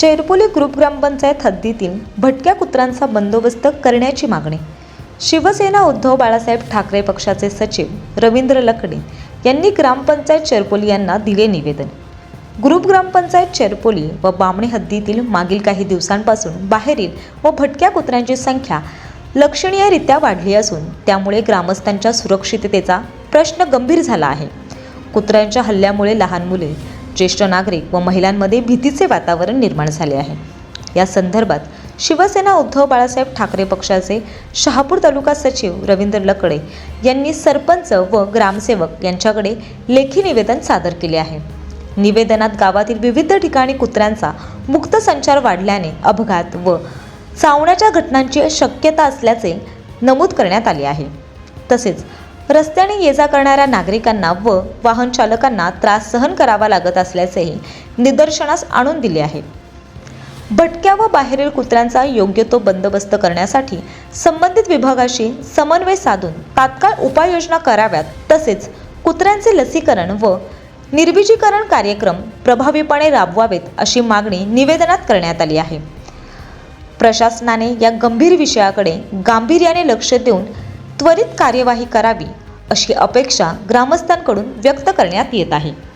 चेरपोली group ग्रामपंचायत हद्दीतील भटक्या कुत्र्यांचा बंदोबस्त करण्याची मागणी. शिवसेना उद्धव बाळासाहेब ठाकरे पक्षाचे सचिव रवींद्र लकडे यांनी ग्रामपंचायत चेरपोली यांना दिले निवेदन. ग्रुप ग्रामपंचायत चेरपोली व बामणे हद्दीतील मागील काही दिवसांपासून बाहेरील व भटक्या कुत्र्यांची संख्या लक्षणीयरित्या वाढली असून त्यामुळे ग्रामस्थांच्या सुरक्षिततेचा प्रश्न गंभीर झाला आहे. कुत्र्यांच्या हल्ल्यामुळे लहान मुले ज्येष्ठ नागरिक व महिलांमध्ये भीतीचे वातावरण निर्माण झाले आहे. या संदर्भात शिवसेना उद्धव बाळासाहेब ठाकरे पक्षाचे शहापूर तालुका सचिव रवींद्र लकडे यांनी सरपंच व ग्रामसेवक यांच्याकडे लेखी निवेदन सादर केले आहे. निवेदनात गावातील विविध ठिकाणी कुत्र्यांचा मुक्त संचार वाढल्याने अपघात व चावण्याच्या घटनांची शक्यता असल्याचे नमूद करण्यात आले आहे. तसेच रस्त्याने ये जा करणाऱ्या नागरिकांना व वाहन चालकांना त्रास सहन करावा लागत असल्याचेही निदर्शनास आणून दिले आहे. भटक्या व बाहेरील कुत्र्यांचा योग्य तो बंदोबस्त करण्यासाठी संबंधित विभागाशी समन्वय साधून तात्काळ उपाययोजना कराव्यात तसेच कुत्र्यांचे लसीकरण व निर्विजीकरण कार्यक्रम प्रभावीपणे राबवावेत अशी मागणी निवेदनात करण्यात आली आहे. प्रशासनाने या गंभीर विषयाकडे गांभीर्याने लक्ष देऊन त्वरित कार्यवाही करावी अशी अपेक्षा ग्रामस्थांकडून व्यक्त करण्यात येत आहे.